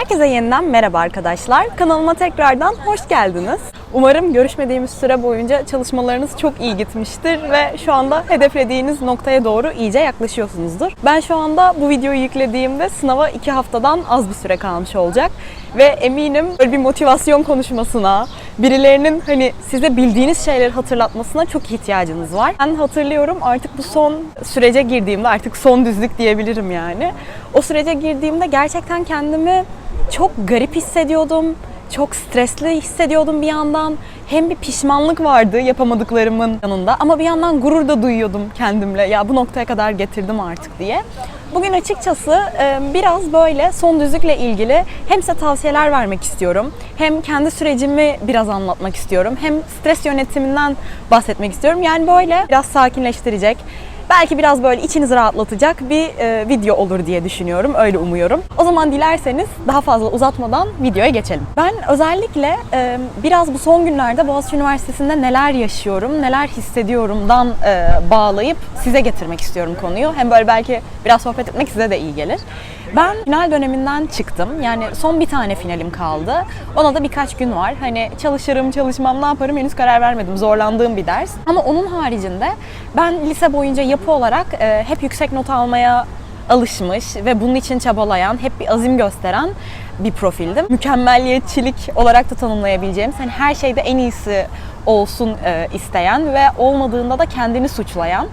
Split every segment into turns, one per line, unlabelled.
Herkese yeniden merhaba arkadaşlar. Kanalıma tekrardan hoş geldiniz. Umarım görüşmediğimiz süre boyunca çalışmalarınız çok iyi gitmiştir ve şu anda hedeflediğiniz noktaya doğru iyice yaklaşıyorsunuzdur. Ben şu anda bu videoyu yüklediğimde sınava iki haftadan az bir süre kalmış olacak ve eminim böyle bir motivasyon konuşmasına, birilerinin hani size bildiğiniz şeyleri hatırlatmasına çok ihtiyacınız var. Ben hatırlıyorum artık bu son sürece girdiğimde artık son düzlük diyebilirim yani. O sürece girdiğimde gerçekten kendimi çok garip hissediyordum. Çok stresli hissediyordum bir yandan. Hem bir pişmanlık vardı yapamadıklarımın yanında ama bir yandan gurur da duyuyordum kendimle. Ya bu noktaya kadar getirdim artık diye. Bugün açıkçası e, biraz böyle son düzlükle ilgili hem size tavsiyeler vermek istiyorum. Hem kendi sürecimi biraz anlatmak istiyorum. Hem stres yönetiminden bahsetmek istiyorum. Yani böyle biraz sakinleştirecek, belki biraz böyle içinizi rahatlatacak bir e, video olur diye düşünüyorum. Öyle umuyorum. O zaman dilerseniz daha fazla uzatmadan videoya geçelim. Ben özellikle e, biraz bu son günlerde Boğaziçi Üniversitesi'nde neler yaşıyorum, neler hissediyorumdan e, bağlayıp size getirmek istiyorum konuyu. Hem böyle belki biraz sohbet etmek size de iyi gelir. Ben final döneminden çıktım. Yani son bir tane finalim kaldı. Ona da birkaç gün var. Hani çalışırım, çalışmam, ne yaparım henüz karar vermedim. Zorlandığım bir ders. Ama onun haricinde ben lise boyunca yapı olarak e, hep yüksek not almaya alışmış ve bunun için çabalayan, hep bir azim gösteren bir profildim. Mükemmelliyetçilik olarak da tanımlayabileceğimiz, hani her şeyde en iyisi olsun e, isteyen ve olmadığında da kendini suçlayan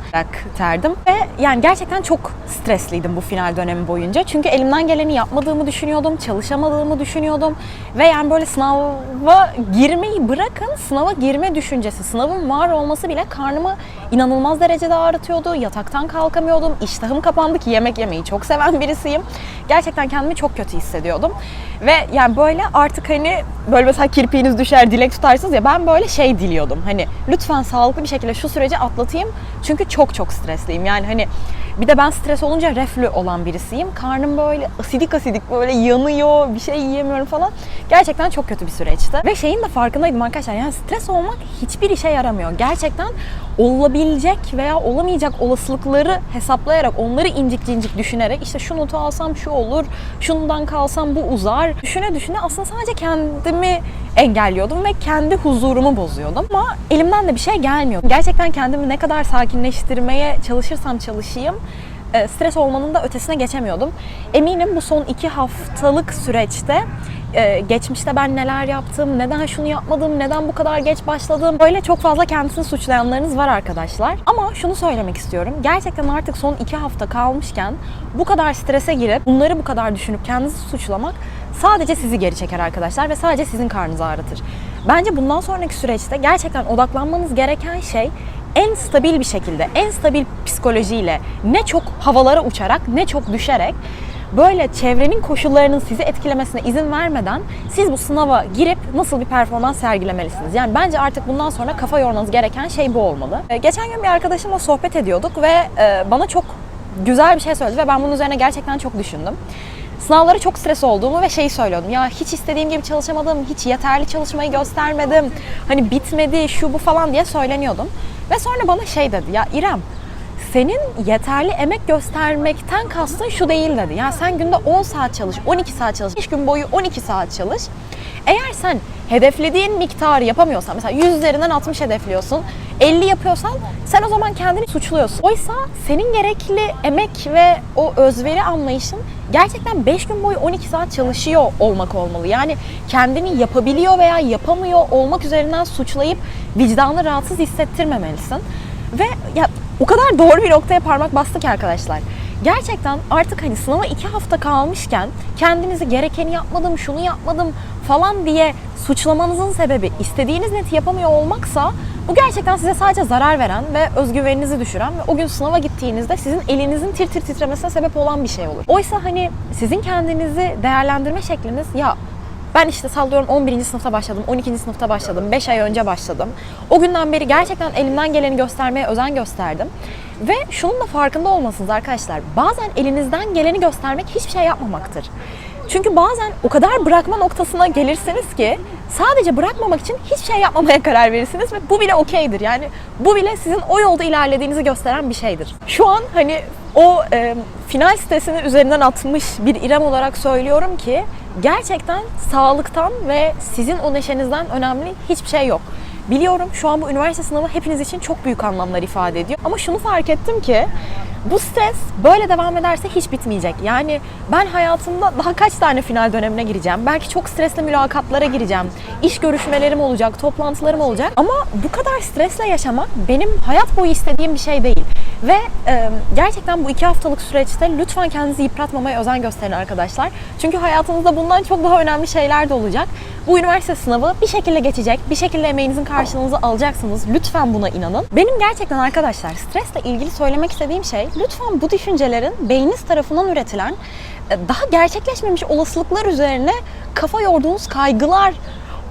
terdim. Ve yani gerçekten çok stresliydim bu final dönemi boyunca. Çünkü elimden geleni yapmadığımı düşünüyordum, çalışamadığımı düşünüyordum. Ve yani böyle sınava girmeyi bırakın, sınava girme düşüncesi, sınavın var olması bile karnımı inanılmaz derecede ağrıtıyordu. Yataktan kalkamıyordum, iştahım kapandı ki yemek yemeyi çok seven birisiyim. Gerçekten kendimi çok kötü hissediyordum. Ve yani böyle artık hani böyle mesela kirpiğiniz düşer, dilek tutarsınız ya ben böyle şey diliyordum. Hani lütfen sağlıklı bir şekilde şu süreci atlatayım. Çünkü çok çok stresliyim. Yani hani bir de ben stres olunca reflü olan birisiyim. Karnım böyle asidik asidik böyle yanıyor, bir şey yiyemiyorum falan. Gerçekten çok kötü bir süreçti. Ve şeyin de farkındaydım arkadaşlar. Yani stres olmak hiçbir işe yaramıyor. Gerçekten olabilecek veya olamayacak olasılıkları hesaplayarak, onları incik cincik düşünerek işte şu notu şu olur, şundan kalsam bu uzar. Düşüne düşüne aslında sadece kendimi engelliyordum ve kendi huzurumu bozuyordum. Ama elimden de bir şey gelmiyor. Gerçekten kendimi ne kadar sakinleştirmeye çalışırsam çalışayım e, stres olmanın da ötesine geçemiyordum. Eminim bu son iki haftalık süreçte e, geçmişte ben neler yaptım, neden şunu yapmadım, neden bu kadar geç başladım. Böyle çok fazla kendisini suçlayanlarınız var arkadaşlar. Ama şunu söylemek istiyorum. Gerçekten artık son iki hafta kalmışken bu kadar strese girip bunları bu kadar düşünüp kendinizi suçlamak sadece sizi geri çeker arkadaşlar ve sadece sizin karnınızı ağrıtır. Bence bundan sonraki süreçte gerçekten odaklanmanız gereken şey en stabil bir şekilde, en stabil psikolojiyle ne çok havalara uçarak ne çok düşerek böyle çevrenin koşullarının sizi etkilemesine izin vermeden siz bu sınava girip nasıl bir performans sergilemelisiniz. Yani bence artık bundan sonra kafa yormanız gereken şey bu olmalı. Ee, Geçen gün bir arkadaşımla sohbet ediyorduk ve e, bana çok güzel bir şey söyledi ve ben bunun üzerine gerçekten çok düşündüm. Sınavlara çok stres olduğumu ve şeyi söylüyordum. Ya hiç istediğim gibi çalışamadım, hiç yeterli çalışmayı göstermedim. Hani bitmedi, şu bu falan diye söyleniyordum. Ve sonra bana şey dedi. Ya İrem, senin yeterli emek göstermekten kastın şu değil dedi. Ya sen günde 10 saat çalış, 12 saat çalış, 5 gün boyu 12 saat çalış. Eğer sen hedeflediğin miktarı yapamıyorsan, mesela 100 üzerinden 60 hedefliyorsun, 50 yapıyorsan sen o zaman kendini suçluyorsun. Oysa senin gerekli emek ve o özveri anlayışın gerçekten 5 gün boyu 12 saat çalışıyor olmak olmalı. Yani kendini yapabiliyor veya yapamıyor olmak üzerinden suçlayıp vicdanı rahatsız hissettirmemelisin. Ve ya o kadar doğru bir noktaya parmak bastı ki arkadaşlar. Gerçekten artık hani sınava iki hafta kalmışken kendinizi gerekeni yapmadım, şunu yapmadım falan diye suçlamanızın sebebi istediğiniz neti yapamıyor olmaksa bu gerçekten size sadece zarar veren ve özgüveninizi düşüren ve o gün sınava gittiğinizde sizin elinizin tir tir titremesine sebep olan bir şey olur. Oysa hani sizin kendinizi değerlendirme şekliniz ya ben işte sallıyorum 11. sınıfta başladım, 12. sınıfta başladım, 5 ay önce başladım. O günden beri gerçekten elimden geleni göstermeye özen gösterdim. Ve şunun da farkında olmasınız arkadaşlar. Bazen elinizden geleni göstermek hiçbir şey yapmamaktır. Çünkü bazen o kadar bırakma noktasına gelirsiniz ki sadece bırakmamak için hiçbir şey yapmamaya karar verirsiniz ve bu bile okeydir. Yani bu bile sizin o yolda ilerlediğinizi gösteren bir şeydir. Şu an hani o e, final sitesini üzerinden atmış bir İrem olarak söylüyorum ki gerçekten sağlıktan ve sizin o neşenizden önemli hiçbir şey yok. Biliyorum şu an bu üniversite sınavı hepiniz için çok büyük anlamlar ifade ediyor. Ama şunu fark ettim ki bu stres böyle devam ederse hiç bitmeyecek. Yani ben hayatımda daha kaç tane final dönemine gireceğim. Belki çok stresli mülakatlara gireceğim. İş görüşmelerim olacak, toplantılarım olacak. Ama bu kadar stresle yaşamak benim hayat boyu istediğim bir şey değil. Ve e, gerçekten bu iki haftalık süreçte lütfen kendinizi yıpratmamaya özen gösterin arkadaşlar. Çünkü hayatınızda bundan çok daha önemli şeyler de olacak. Bu üniversite sınavı bir şekilde geçecek. Bir şekilde emeğinizin karşılığınızı alacaksınız. Lütfen buna inanın. Benim gerçekten arkadaşlar stresle ilgili söylemek istediğim şey lütfen bu düşüncelerin beyniniz tarafından üretilen e, daha gerçekleşmemiş olasılıklar üzerine kafa yorduğunuz kaygılar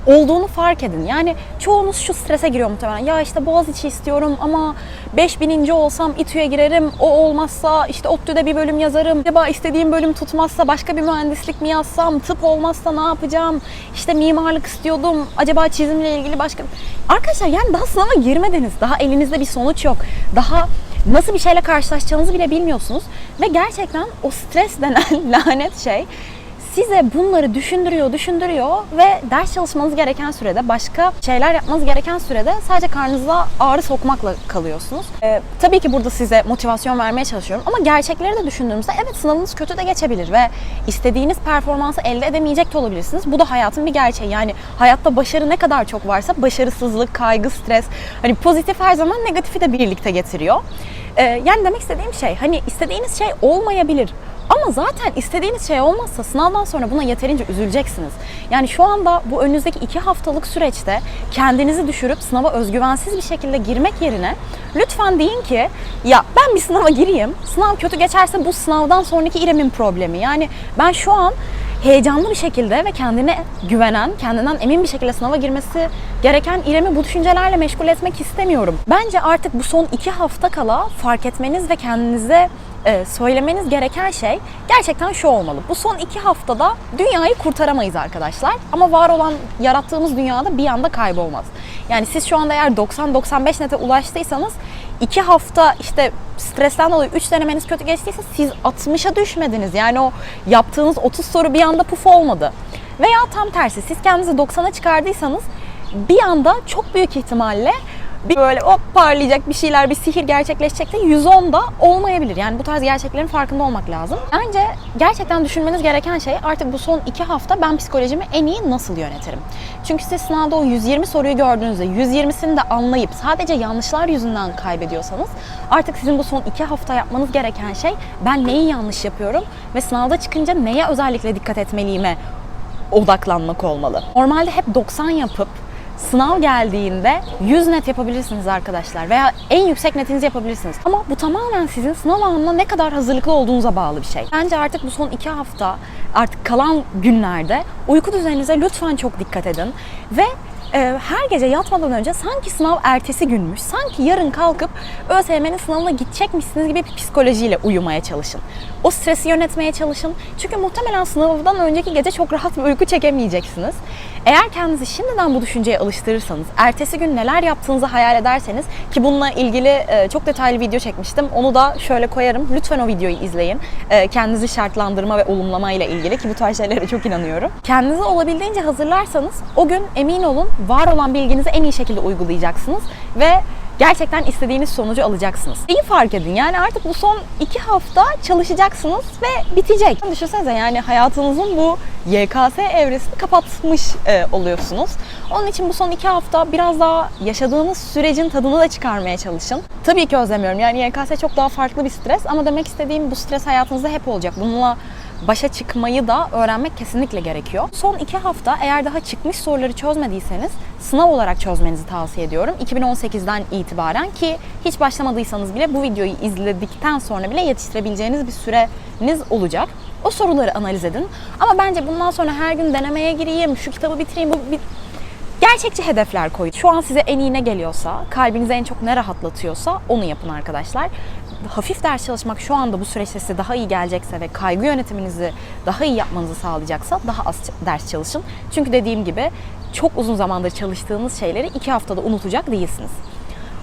olduğunu fark edin. Yani çoğunuz şu strese giriyor muhtemelen. Ya işte Boğaziçi istiyorum ama 5000. olsam İTÜ'ye girerim. O olmazsa işte ODTÜ'de bir bölüm yazarım. Acaba istediğim bölüm tutmazsa başka bir mühendislik mi yazsam? Tıp olmazsa ne yapacağım? İşte mimarlık istiyordum. Acaba çizimle ilgili başka... Arkadaşlar yani daha sınava girmediniz. Daha elinizde bir sonuç yok. Daha nasıl bir şeyle karşılaşacağınızı bile bilmiyorsunuz. Ve gerçekten o stres denen lanet şey size bunları düşündürüyor, düşündürüyor ve ders çalışmanız gereken sürede, başka şeyler yapmanız gereken sürede sadece karnınıza ağrı sokmakla kalıyorsunuz. Ee, tabii ki burada size motivasyon vermeye çalışıyorum ama gerçekleri de düşündüğümüzde evet sınavınız kötü de geçebilir ve istediğiniz performansı elde edemeyecek de olabilirsiniz. Bu da hayatın bir gerçeği. Yani hayatta başarı ne kadar çok varsa başarısızlık, kaygı, stres, hani pozitif her zaman negatifi de birlikte getiriyor. Ee, yani demek istediğim şey hani istediğiniz şey olmayabilir. Ama zaten istediğiniz şey olmazsa sınavdan sonra buna yeterince üzüleceksiniz. Yani şu anda bu önünüzdeki iki haftalık süreçte kendinizi düşürüp sınava özgüvensiz bir şekilde girmek yerine lütfen deyin ki ya ben bir sınava gireyim. Sınav kötü geçerse bu sınavdan sonraki İrem'in problemi. Yani ben şu an heyecanlı bir şekilde ve kendine güvenen, kendinden emin bir şekilde sınava girmesi gereken İrem'i bu düşüncelerle meşgul etmek istemiyorum. Bence artık bu son iki hafta kala fark etmeniz ve kendinize e, söylemeniz gereken şey gerçekten şu olmalı. Bu son iki haftada dünyayı kurtaramayız arkadaşlar. Ama var olan yarattığımız dünyada bir anda kaybolmaz. Yani siz şu anda eğer 90-95 nete ulaştıysanız iki hafta işte stresten dolayı 3 denemeniz kötü geçtiyse siz 60'a düşmediniz. Yani o yaptığınız 30 soru bir anda puf olmadı. Veya tam tersi siz kendinizi 90'a çıkardıysanız bir anda çok büyük ihtimalle bir böyle hop parlayacak bir şeyler, bir sihir gerçekleşecek de 110 da olmayabilir. Yani bu tarz gerçeklerin farkında olmak lazım. Bence gerçekten düşünmeniz gereken şey artık bu son iki hafta ben psikolojimi en iyi nasıl yönetirim? Çünkü siz sınavda o 120 soruyu gördüğünüzde 120'sini de anlayıp sadece yanlışlar yüzünden kaybediyorsanız artık sizin bu son iki hafta yapmanız gereken şey ben neyi yanlış yapıyorum ve sınavda çıkınca neye özellikle dikkat etmeliyime odaklanmak olmalı. Normalde hep 90 yapıp sınav geldiğinde 100 net yapabilirsiniz arkadaşlar veya en yüksek netinizi yapabilirsiniz. Ama bu tamamen sizin sınav anına ne kadar hazırlıklı olduğunuza bağlı bir şey. Bence artık bu son 2 hafta artık kalan günlerde uyku düzeninize lütfen çok dikkat edin ve e, her gece yatmadan önce sanki sınav ertesi günmüş, sanki yarın kalkıp ÖSYM'nin sınavına gidecekmişsiniz gibi bir psikolojiyle uyumaya çalışın. O stresi yönetmeye çalışın. Çünkü muhtemelen sınavdan önceki gece çok rahat bir uyku çekemeyeceksiniz. Eğer kendinizi şimdiden bu düşünceye alıştırırsanız, ertesi gün neler yaptığınızı hayal ederseniz ki bununla ilgili e, çok detaylı video çekmiştim. Onu da şöyle koyarım. Lütfen o videoyu izleyin. E, kendinizi şartlandırma ve olumlama ile ilgili ki bu tarz şeylere çok inanıyorum. Kendinizi olabildiğince hazırlarsanız o gün emin olun var olan bilginizi en iyi şekilde uygulayacaksınız ve gerçekten istediğiniz sonucu alacaksınız. İyi fark edin yani artık bu son iki hafta çalışacaksınız ve bitecek. Düşünsenize yani hayatınızın bu YKS evresini kapatmış e, oluyorsunuz. Onun için bu son iki hafta biraz daha yaşadığınız sürecin tadını da çıkarmaya çalışın. Tabii ki özlemiyorum yani YKS çok daha farklı bir stres ama demek istediğim bu stres hayatınızda hep olacak. Bununla başa çıkmayı da öğrenmek kesinlikle gerekiyor. Son iki hafta eğer daha çıkmış soruları çözmediyseniz sınav olarak çözmenizi tavsiye ediyorum. 2018'den itibaren ki hiç başlamadıysanız bile bu videoyu izledikten sonra bile yetiştirebileceğiniz bir süreniz olacak. O soruları analiz edin. Ama bence bundan sonra her gün denemeye gireyim, şu kitabı bitireyim, bu bir gerçekçi hedefler koyun. Şu an size en iyi ne geliyorsa, kalbinize en çok ne rahatlatıyorsa onu yapın arkadaşlar. Hafif ders çalışmak şu anda bu süreçte size daha iyi gelecekse ve kaygı yönetiminizi daha iyi yapmanızı sağlayacaksa daha az ders çalışın. Çünkü dediğim gibi çok uzun zamandır çalıştığınız şeyleri iki haftada unutacak değilsiniz.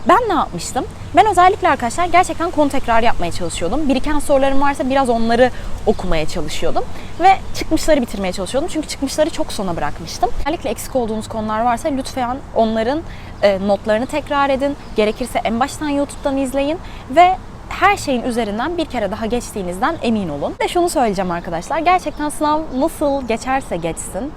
Ben ne yapmıştım? Ben özellikle arkadaşlar gerçekten konu tekrar yapmaya çalışıyordum. Biriken sorularım varsa biraz onları okumaya çalışıyordum. Ve çıkmışları bitirmeye çalışıyordum. Çünkü çıkmışları çok sona bırakmıştım. Özellikle eksik olduğunuz konular varsa lütfen onların e, notlarını tekrar edin. Gerekirse en baştan YouTube'dan izleyin. Ve her şeyin üzerinden bir kere daha geçtiğinizden emin olun. Ve şunu söyleyeceğim arkadaşlar. Gerçekten sınav nasıl geçerse geçsin.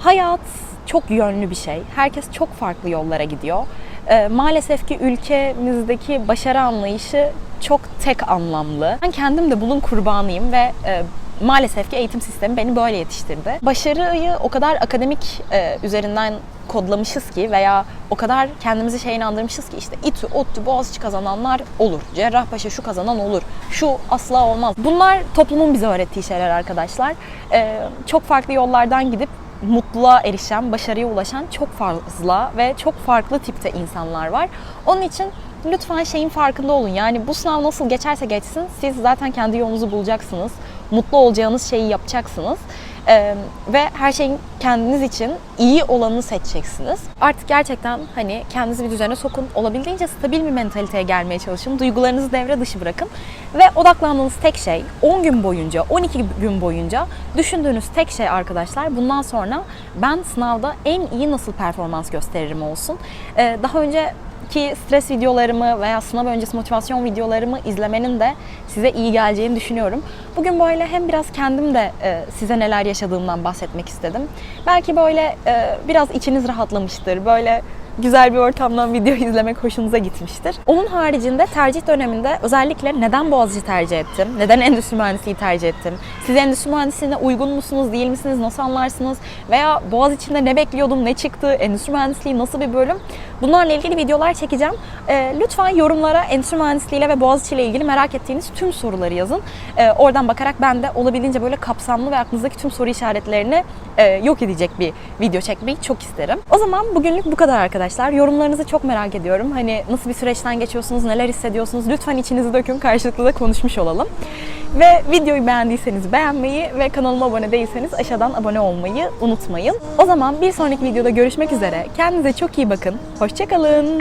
Hayat çok yönlü bir şey. Herkes çok farklı yollara gidiyor. Ee, maalesef ki ülkemizdeki başarı anlayışı çok tek anlamlı. Ben kendim de bunun kurbanıyım ve e, maalesef ki eğitim sistemi beni böyle yetiştirdi. Başarıyı o kadar akademik e, üzerinden kodlamışız ki veya o kadar kendimizi şeye inandırmışız ki işte İTÜ, ODTÜ, Boğaziçi kazananlar olur. Cerrahpaşa şu kazanan olur. Şu asla olmaz. Bunlar toplumun bize öğrettiği şeyler arkadaşlar. Ee, çok farklı yollardan gidip mutluluğa erişen, başarıya ulaşan çok fazla ve çok farklı tipte insanlar var. Onun için lütfen şeyin farkında olun. Yani bu sınav nasıl geçerse geçsin siz zaten kendi yolunuzu bulacaksınız. Mutlu olacağınız şeyi yapacaksınız. Ee, ve her şeyin kendiniz için iyi olanını seçeceksiniz. Artık gerçekten hani kendinizi bir düzene sokun. Olabildiğince stabil bir mentaliteye gelmeye çalışın. Duygularınızı devre dışı bırakın. Ve odaklandığınız tek şey 10 gün boyunca, 12 gün boyunca düşündüğünüz tek şey arkadaşlar bundan sonra ben sınavda en iyi nasıl performans gösteririm olsun. Ee, daha önce ki stres videolarımı veya sınav öncesi motivasyon videolarımı izlemenin de size iyi geleceğini düşünüyorum. Bugün böyle hem biraz kendim de e, size neler yaşadığımdan bahsetmek istedim. Belki böyle e, biraz içiniz rahatlamıştır. Böyle güzel bir ortamdan video izlemek hoşunuza gitmiştir. Onun haricinde tercih döneminde özellikle neden Boğaziçi tercih ettim? Neden endüstri mühendisliği tercih ettim? Siz endüstri mühendisliğine uygun musunuz, değil misiniz? Nasıl anlarsınız? Veya Boğaziçi'nde ne bekliyordum, ne çıktı? Endüstri mühendisliği nasıl bir bölüm? Bunlarla ilgili videolar çekeceğim. Ee, lütfen yorumlara endüstri mühendisliğiyle ve Boğaziçi ile ilgili merak ettiğiniz tüm soruları yazın. Ee, oradan bakarak ben de olabildiğince böyle kapsamlı ve aklınızdaki tüm soru işaretlerini e, yok edecek bir video çekmeyi çok isterim. O zaman bugünlük bu kadar arkadaşlar. Yorumlarınızı çok merak ediyorum. Hani nasıl bir süreçten geçiyorsunuz, neler hissediyorsunuz? Lütfen içinizi dökün, karşılıklı da konuşmuş olalım. Ve videoyu beğendiyseniz beğenmeyi ve kanalıma abone değilseniz aşağıdan abone olmayı unutmayın. O zaman bir sonraki videoda görüşmek üzere. Kendinize çok iyi bakın. Hoşçakalın.